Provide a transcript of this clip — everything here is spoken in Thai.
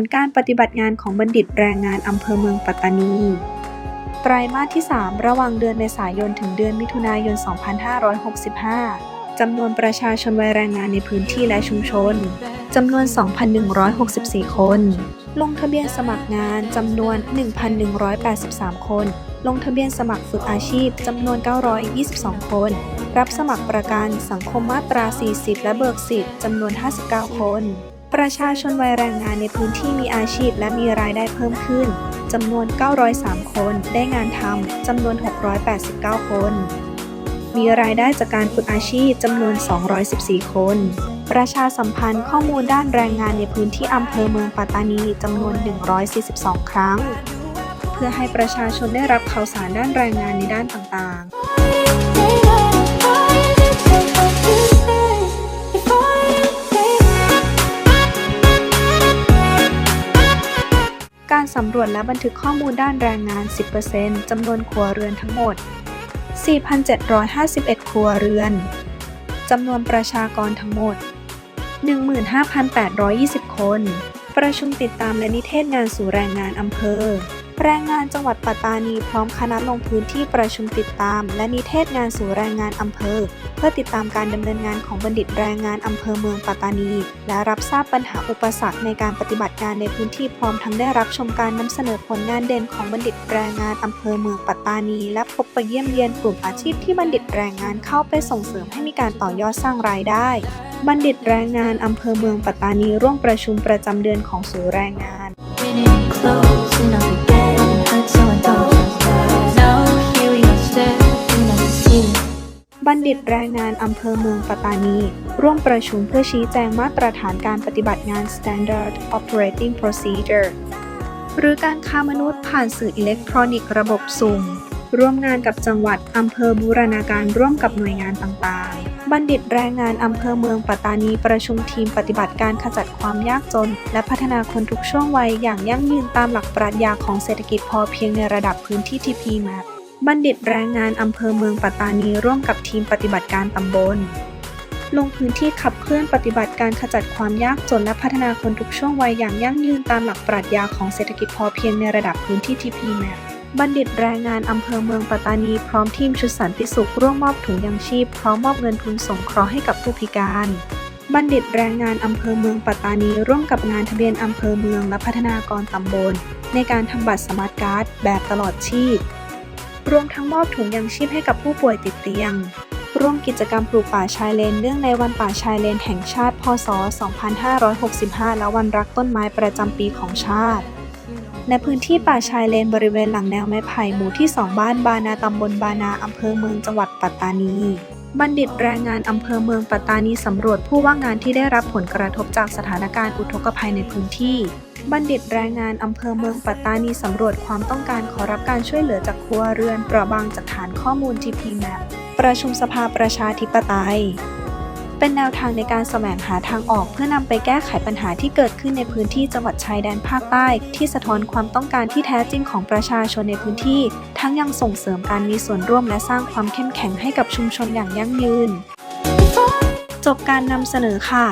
ลการปฏิบัติงานของบัณฑิตแรงงานอำเภอเมืองปัตตานี ไตรมาสที่ 3 ระหว่างเดือนเมษายนถึงเดือนมิถุนายน 2565 จำนวนประชาชนวัยแรงงานในพื้นที่และชุมชน จำนวน 2,164 คน ลงทะเบียนสมัครงานจำนวน 1,183 คน ลงทะเบียนสมัครฝึกอาชีพจำนวน 922 คน รับสมัครประกันสังคมมาตรา 40 และเบิกสิทธิ์จำนวน 59 คน ประชาชนวัยแรงงานในพื้นที่มีอาชีพและมีรายได้เพิ่มขึ้นจำนวน 903 คน ได้งานทำจำนวน 689 คน มีรายได้จากการฝึกอาชีพจำนวน 214 คน ประชาสัมพันธ์ข้อมูลด้านแรงงานในพื้นที่อำเภอเมืองปัตตานีจำนวน 142 ครั้ง เพื่อให้ประชาชนได้รับข่าวสารด้านแรงงานในด้านต่างๆำรวจและบันทึกข้อมูลด้านแรงงาน 10%จำนวนครัวเรือนทั้งหมด 4,751 ครัวเรือน จำนวนประชากรทั้งหมด 15,820 คน ประชุมติดตามและนิเทศงานสู่แรงงานอำเภอ แรงงานจังหวัดปัตตานีพร้อมคณะลงพื้นที่ประชุมติดตาม และนิเทศงานสู่แรงงานอำเภอ เพื่อติดตามการดำเนินงานของบัณฑิตแรงงานอำเภอเมืองปัตตานี และรับทราบปัญหาอุปสรรคในการปฏิบัติงานในพื้นที่พร้อมทั้งได้รับชมการนำเสนอผลงานเด่นของบัณฑิตแรงงานอำเภอเมืองปัตตานี และพบไปเยี่ยมเยียนกลุ่มอาชีพที่บัณฑิตแรงงานเข้าไปส่งเสริมให้มีการต่อยอดสร้างรายได้บัณฑิตแรงงานอำเภอเมืองปัตตานีร่วมประชุมประจำเดือนของศูนย์แรงงาน close, บัณฑิตแรงงานอำเภอเมืองปัตตานี ร่วมประชุมเพื่อชี้แจงมาตรฐานการปฏิบัติงาน Standard Operating Procedure หรือการค้ามนุษย์ผ่านสื่ออิเล็กทรอนิกส์ระบบสุ่ม ร่วมงานกับจังหวัดอำเภอบูรณาการร่วมกับหน่วยงานต่างๆ บัณฑิตแรงงานอำเภอเมืองปัตตานีประชุมทีมปฏิบัติการขจัดความยากจน และพัฒนาคนทุกช่วงวัยอย่างยั่งยืนตามหลักปรัชญาของเศรษฐกิจพอเพียงในระดับพื้นที่ TPMAP บัณฑิตแรงงานอำเภอเมืองปัตตานีร่วมกับทีมปฏิบัติการตำบล ลงพื้นที่ขับเคลื่อนปฏิบัติการขจัดความยากจนและพัฒนาคนทุกช่วงวัยอย่างยั่งยืนตามหลักปรัชญาของเศรษฐกิจพอเพียงในระดับพื้นที่ TPMAP บัณฑิตแรงงานอำเภอเมืองปัตตานีพร้อมทีมชุดสันติสุขร่วมมอบถุงยังชีพพร้อมมอบเงินทุนสงเคราะห์ให้กับผู้พิการ บัณฑิตแรงงานอำเภอเมืองปัตตานีร่วมกับงานทะเบียนอำเภอเมืองและพัฒนากรตำบล ในการทำบัตรสมาร์ทการ์ดแบบตลอดชีพ รวมทั้งมอบถุงยังชีพให้กับผู้ป่วยติดเตียง ร่วมกิจกรรมปลูกป่าชายเลน เนื่องในวันป่าชายเลนแห่งชาติ พศ 2565 และวันรักต้นไม้ประจำปีของชาติ ในพื้นที่ป่าชายเลนบริเวณหลังแนวไม้ไผ่หมู่ที่ 2 บ้านบานาตำบลบานาอำเภอเมืองจังหวัดปัตตานีบัณฑิตแรงงานอำเภอเมืองปัตตานีสำรวจผู้ว่างงานที่ได้รับผลกระทบจากสถานการณ์อุทกภัยในพื้นที่ บัณฑิตแรงงานอำเภอเมืองปัตตานีสำรวจความต้องการขอรับการช่วยเหลือจากครัวเรือนเปราะบางจากฐานข้อมูล TPMAP ประชุมสภาประชาธิปไตย เป็นแนวทางในการแสวงหาทางออกเพื่อนำไปแก้ไขปัญหาที่เกิดขึ้นในพื้นที่จังหวัดชายแดนภาคใต้ ที่สะท้อนความต้องการที่แท้จริงของประชาชนในพื้นที่ ทั้งยังส่งเสริมการมีส่วนร่วมและสร้างความเข้มแข็งให้กับชุมชนอย่างยั่งยืน จบการนำเสนอค่ะ